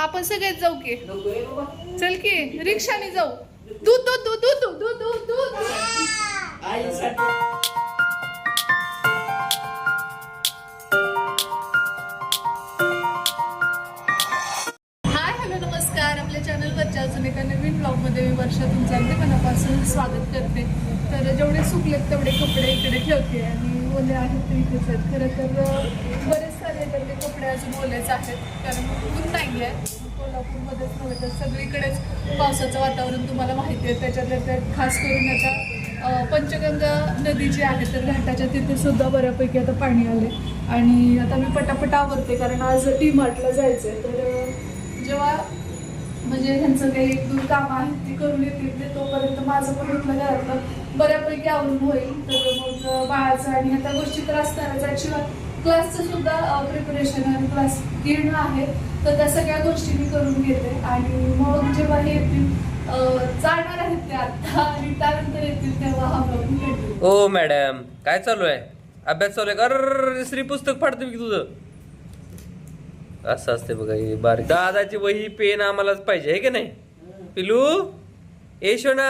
आपण सगळेच जाऊ की. चल की रिक्षाने जाऊ. दूध दूध दूध दूध दूध दूध दूध नमस्कार. अजून एका नवीन मी वर्षा तुमचं मनापासून स्वागत करते. तर जेवढे सुकलेत तेवढे कपडे इकडे ठेवते आणि ओले आहेत तर इथेच आहेत खरं तर बरेच कपडे अजून ओलेच आहेत कारण ऊन नाही आहे कोल्हापूरमध्येच नव्हे तर सगळीकडेच पावसाचं वातावरण तुम्हाला माहिती आहे. त्याच्यातल्या त्यात खास करून आता पंचगंगा नदी जी आहे तर घाटाच्या तिथे सुद्धा बऱ्यापैकी आता पाणी आले आणि आता मी पटापट आवरते कारण आज टी मार्टला जायचं आहे तर जेव्हा म्हणजे ह्यांचं काही एक दोन कामं आहेत ती करून येतील ते तोपर्यंत माझं पण म्हटलं घरातलं. बऱ्यापैकी आवरून होईल. तर मग बाळाचं आणि आता गोष्टी तर असणारच. याशिवाय क्लासचं सुद्धा प्रिपरेशन आणि क्लास घेणं आहे. तर त्या सगळ्या गोष्टी मी करून घेते. आणि मग जेव्हा हे येतील जाणार आहेत ते आत्ता आणि त्यानंतर येतील तेव्हा हा ब्लॉग ओ मॅडम काय चालू आहे? अभ्यास चालू आहे? का श्री पुस्तक फाडतो मी की तुझं. असं असते बघा हे बारीक. दादाची वही पेन आम्हालाच पाहिजे आहे की नाही? पिलू? येशो ना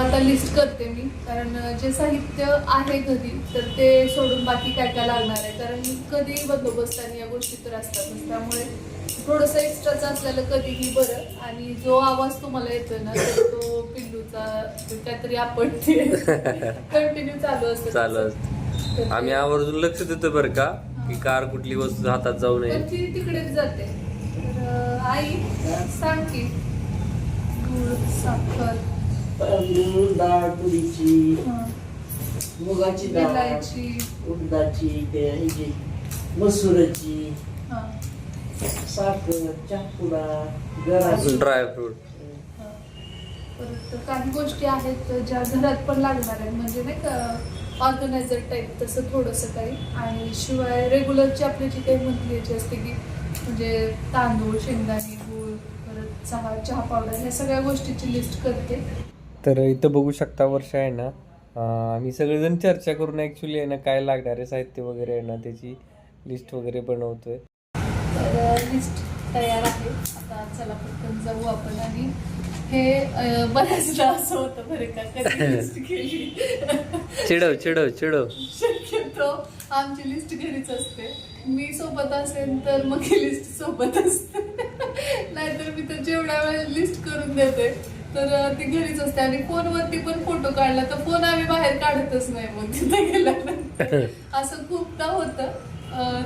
आता लिस्ट करते मी. कारण जे साहित्य आहे घरी तर ते सोडून बाकी काय काय लागणार आहे? कारण कधी बंदोबस्त आणि या गोष्टी तर असतातच. त्यामुळे थोडंसं एक्स्ट्राचं असलेलं कधीही बरं. आणि जो आवाज तुम्हाला येतोय ना तर तो पिल्लूचा काहीतरी आपण कंटिन्यू चालू असतं चालू असतं. आम्ही आवर्जून लक्ष देतो बरं का की कार कुठली वस्तू हातात जाऊ नये. पण ती तिकडेच जाते. तर आई सांग की. साखर. डाळ तुरीची मुगाची डाळ उडदाची ते ह्याची मसुराची साखर चाकुडा गराची ड्रायफ्रूट हं. परत काही गोष्टी आहेत ज्या घरात पण लागणार आहेत म्हणजे नाही का ऑर्गनायझर टाईप तसं थोडंसं काही. आणि शिवाय रेग्युलरची आपली जी काही मंथली याची असते की म्हणजे तांदूळ शेंगदाणे गूळ परत चहा चहा पावडर ह्या सगळ्या गोष्टीची लिस्ट करते. तर इथं बघू शकता वर्ष आहे ना. आम्ही सगळेजण चर्चा करून ऍक्च्युली आहे ना काय लागणार आहे साहित्य वगैरे आहे ना त्याची लिस्ट वगैरे बनवतोय. तर लिस्ट तयार आहे. आता चला पटकन जाऊ आपण आणि हे बऱ्याचदा असं होतं बरं का कधी लिस्ट केली? चिडव चिडव चिडव. शक्यतो आमची लिस्ट घरीच असते. मी सोबत असेल तर मग ही लिस्ट सोबत असते. नाहीतर मी तर जेवढ्या वेळेस लिस्ट करून देते. तर ती घरीच असते आणि फोनवरती पण फोटो काढला तर फोन आम्ही बाहेर काढतच नाही मग तिथे गेल्यानंतर. असं खूपदा होतं.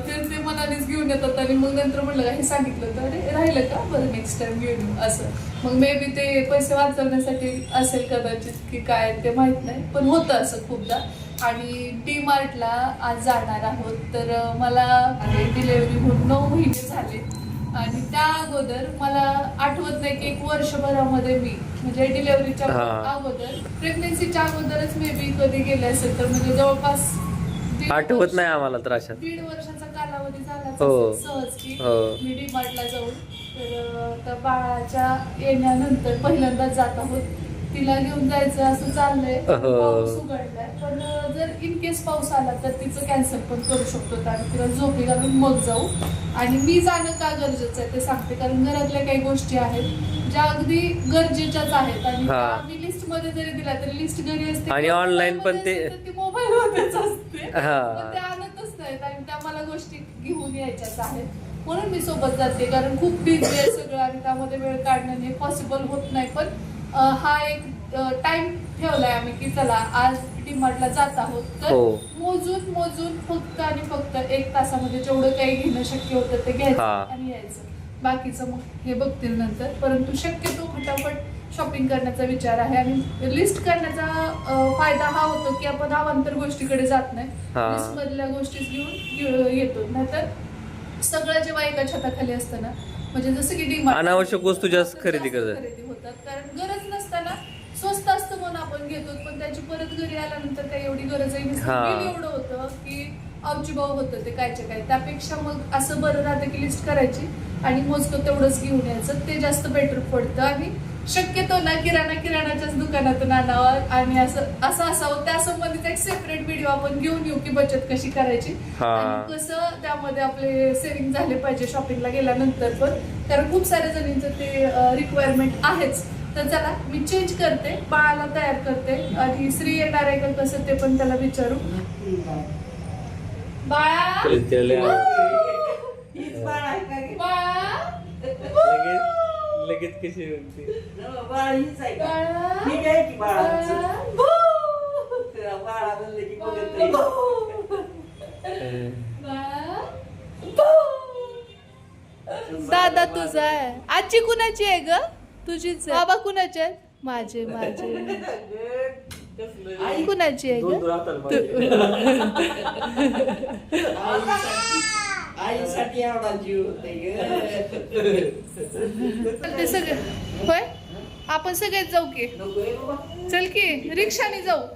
ते ते मनानेच घेऊन येतात आणि मग नंतर म्हणलं का हे सांगितलं तर अरे राहिलं का? बरं नेक्स्ट टाइम घेऊन येऊ. असं. मग मे बी ते पैसे वाचवण्यासाठी असेल कदाचित की काय ते माहीत नाही पण होतं असं खूपदा. आणि डी मार्टला आज जाणार आहोत. तर मला डिलेवरी होऊन नऊ महिने झाले. आणि त्या अगोदर मला आठवत नाही की एक वर्षभरामध्ये मी म्हणजे डिलेव्हरीच्या हा. अगोदर प्रेग्नेन्सीच्या अगोदरच मे बी कधी गेले असेल तर म्हणजे जवळपास दीड आठवत वर्ष- नाही आम्हाला तर अशात दीड वर्षाचा कालावधी झाला हो. सहज की हो. मी डीमार्टला जाऊन तर अं, त्या बाळाच्या येण्यानंतर पहिल्यांदाच जात आहोत तिला घेऊन जायचं असं चाललंय. हो. पाऊस उघडलाय. पण जर इन केस पाऊस आला तर तिचं कॅन्सल पण करू शकतो. आणि तिला झोपी घालून मग जाऊ. आणि मी जाणं का गरजेचं आहे ते सांगते. कारण घरातल्या काही गोष्टी आहेत ज्या अगदी गरजेच्याच आहेत. आणि हा. त्या मी लिस्टमध्ये जरी दिल्या तरी लिस्ट घरी असते. आणि online पण ते- मोबाईल मध्येच असते. हा. पण ते आणतच नाहीत आणि त्या मला गोष्टी घेऊन यायच्याच आहेत. म्हणून मी सोबत जाते. कारण खूप बिझी आहे सगळं आणि त्यामध्ये वेळ काढणं हे पॉसिबल होत नाही. पण हा एक टाइम ठेवलाय आम्ही की चला आज डीमार्टला जात आहोत तर हो. मोजून मोजून फक्त आणि फक्त एक तासामध्ये जेवढं काही घेणं शक्य होतं ते घ्यायचं हा. आणि यायचं बाकीचं मग हे बघतील नंतर परंतु शक्यतो फटाफट शॉपिंग करण्याचा विचार आहे आणि लिस्ट करण्याचा अं, फायदा हा होतो की आपण अवांतर गोष्टीकडे जात नाही हा. लिस्ट मधल्या गोष्टी घेऊन घेऊन येतो नाहीतर सगळं जेव्हा एका छताखाली असतं ना म्हणजे जसं की डीमार्ट अनावश्यक वस्तू जास्त खरेदी करतात. खरेदी होतात. कारण गरज नसताना स्वस्त असतं म्हणून आपण घेतो पण त्याची परत घरी आल्यानंतर काही एवढी गरजही नसते. हा. बिल एवढं होतं की अवची भाव होतं ते कायचे काय त्यापेक्षा मग असं बरं राहतं की लिस्ट करायची आणि मोजकं तेवढंच घेऊन यायचं. ते जास्त बेटर पडतं. आणि शक्यतो ना किराणा किराणाच्याच दुकानातून आणावं आणि असं असं असावं त्या संबंधित एक सेपरेट व्हिडिओ आपण घेऊन येऊ की बचत कशी करायची. हा. आणि कसं त्यामध्ये आपले सेव्हिंग झाले पाहिजे शॉपिंगला गेल्यानंतर पण. कारण खूप साऱ्या जणींचं ते रिक्वायरमेंट आहेच. तर चला मी चेंज करते बाळाला तयार करते आणि श्री येणार आहे का कसं ते पण त्याला विचारू. बाळा? बाळा लगेच कशी म्हणते? न, बाळ हीच आहे का? बाळा? ठीक आहे की बाळाचं बाळा. भू. त्याला बाळा म्हणलं की बघत नाही. दादा तुझा आहे. आजी कुणाची आहे ग? तुझीच आहे. बाबा कुणाचे आहेत? माझे माझे. आई कुणाची आहे ग? आईसाठी एवढा जीव ते सगळं होय? आपण सगळेच जाऊ की. चल की रिक्षाने जाऊ.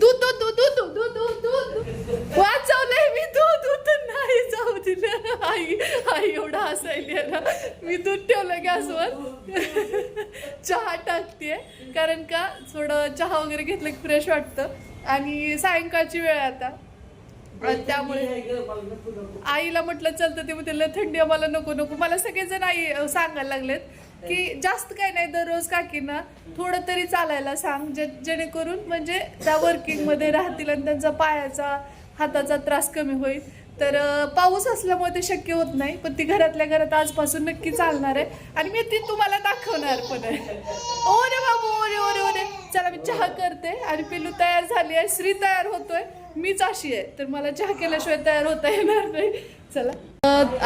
दूध दूध दूध दूध दूध दूध दूध वाचवलंय मी दूध दूध नाही जाऊ दिलं. आई आई एवढा हसायली ना मी दूध ठेवलं गॅसवर. चहा टाकते कारण का थोडं चहा वगैरे घेतलं की फ्रेश वाटतं. आणि सायंकाळची वेळ आता. त्यामुळे आईला म्हटलं चलतं ते म्हणते थंडी आम्हाला नको नको. मला सगळेजण आई सांगायला लागलेत की जास्त काही नाही दररोज काकींना थोडं तरी चालायला सांग जे जेणेकरून म्हणजे त्या वर्किंगमध्ये राहतील आणि त्यांचा पायाचा हाताचा त्रास कमी होईल. तर पाऊस असल्यामुळे ते शक्य होत नाही पण ती घरातल्या घरात आजपासून नक्की चालणार आहे. आणि मी ती तुम्हाला दाखवणार पण आहे. ओरे बाबू ओरे ओरे ओरे. चला मी चहा करते आणि पिलू तयार झाली आहे श्री तयार होतोय. मीच अशी आहे तर मला चहा केल्याशिवाय तयार होता येणार नाही. चला.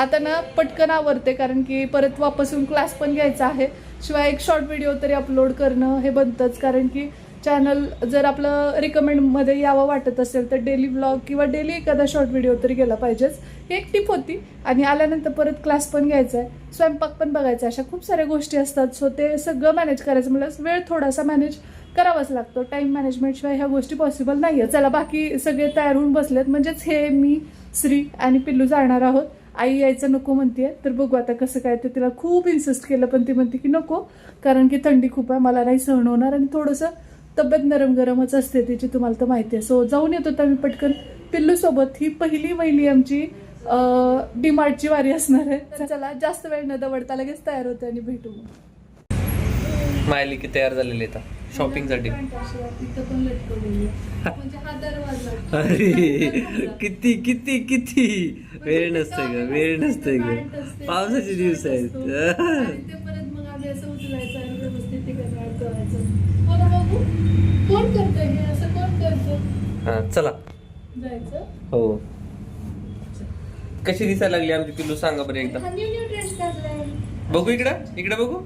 आता ना पटकन आवरते कारण की परत वापसून क्लास पण घ्यायचा आहे. शिवाय एक शॉर्ट व्हिडिओ तरी अपलोड करणं हे बनतंच कारण की चॅनल जर आपलं रिकमेंडमध्ये यावं वाटत असेल तर डेली ब्लॉग किंवा डेली एखादा शॉर्ट व्हिडिओ तरी गेला पाहिजेच. ही एक टिप होती आणि आल्यानंतर परत क्लास पण घ्यायचा आहे. स्वयंपाक पण बघायचा अशा खूप साऱ्या गोष्टी असतात. सो ते सगळं मॅनेज करायचं म्हणजे वेळ थोडासा मॅनेज करावाच लागतो. टाईम मॅनेजमेंटशिवाय ह्या गोष्टी पॉसिबल नाही आहे चला बाकी सगळे तयार होऊन बसलेत. म्हणजेच हे मी श्री आणि पिल्लू जाणार आहोत. आई यायचं नको म्हणते तर बघू आता कसं काय ते तिला खूप इन्सिस्ट केलं पण ती म्हणते की नको कारण की थंडी खूप आहे मला नाही सहन होणार आणि थोडंसं तब्येत नरम गरमच असते तिची तुम्हाला तर माहिती आहे. सो जाऊन येत होता मी पटकन पिल्लू सोबत ही पहिली वहिली आमची डीमार्टची वारी असणार आहे. तर चला जास्त वेळ न दवडता लगेच तयार होते आणि भेटू मायली की तयार झालेली आता शॉपिंगसाठी. म्हणजे अरे किती किती किती? वेळ नसतं ग वेळ नसतं ग. पावसाचे दिवस आहेत आणि ते परत मग आम्ही असं उचलायचं आणि व्यवस्थित ठिकाणी अडकवायचं हो ना बाबू कोण करतंय हे? असं कोण करतं हा चला. जायचं? हो. कशी दिसायला लागली आमची पिल्लू? सांगा बरं एकदा. हा न्यू न्यू ड्रेस घातलाय. बघू इकडं? इकडे बघू?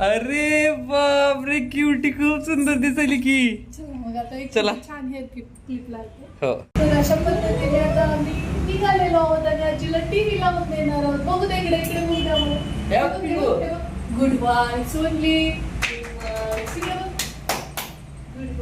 अरे बापरे क्युटी खूप सुंदर दिसायली की. चला मग आता एक चला. छान हेअर क्लिप क्लिप लागते हो. तर अशा पद्धतीने आता आम्ही निघालेलो आहोत आणि आजीला टीव्ही लावून देणार आहोत. बघू दे इकडे बघू. Goodbye Sonali.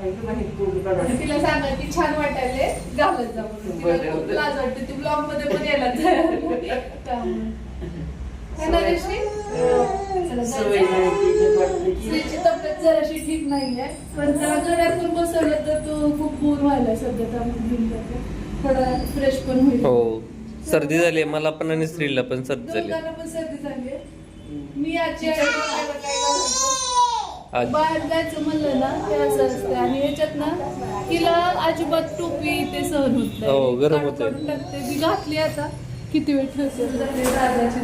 तिला सांगा की छान वाटायले घालत जा म्हणून. तिला बरं, खूप बरं. लाज वाटते ती ब्लॉगमध्ये पण यायला तयार नाही. त्यामुळे. है ना रेश्मी? चला, सवय जायचं. नाही ती वाटते की स्त्रीची तब्येत जराशी ठीक नाहीये पण त्याला घरातून बसवलं तर तो खूप बोर व्हायला सध्या त्यामुळे घेऊन जाते थोडा फ्रेश पण होईल हो सर्दी झाली मला पण आणि स्त्रीला पण सर्दी झाली सर्दी झाली मी आजी बाहेर जायचं म्हणलं ना ते असं असतं. आणि याच्यात ना तिला अजिबात टोपी ते सहन होत हो, गरम होतंय. काढून टाकते ती घातली आता. किती वेळ ठेवते? दादाची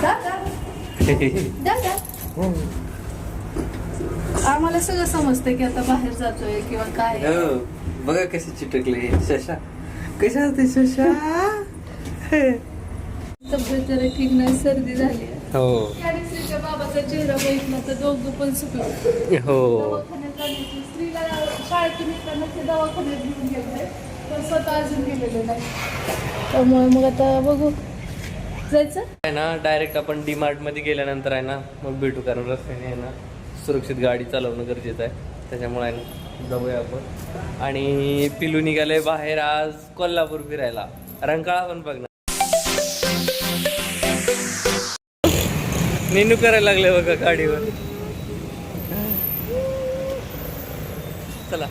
दादा दादा आम्हाला सगळं समजतंय की आता बाहेर जातोय किंवा काय हो. बघा कसे चिटकले. शशा. कशा असते शशा तब्येत जरा ठीक नाही सर्दी झाली. हो. बाबाचा चेहरा बघितला तर दोघं पण सुकलं हो. दवाखान्यात जाण्याची स्त्रीला शाळेतून येताना ते दवाखान्यात घेऊन गेले पण स्वतः अजून गेलेले नाही. त्यामुळे मग आता बघू. जायचं? आहे ना डायरेक्ट आपण डी मार्टमध्ये गेल्यानंतर आहे ना मग भेटू कारण रस्त्याने आहे ना सुरक्षित गाडी चालवणं गरजेचं आहे. त्याच्यामुळे आहे ना जाऊया आपण. आणि पिलू निघाले बाहेर आज कोल्हापूर फिरायला. रंकाळा पण बघ ना. मेनू करायला लागले बघा गाडीवर. चला.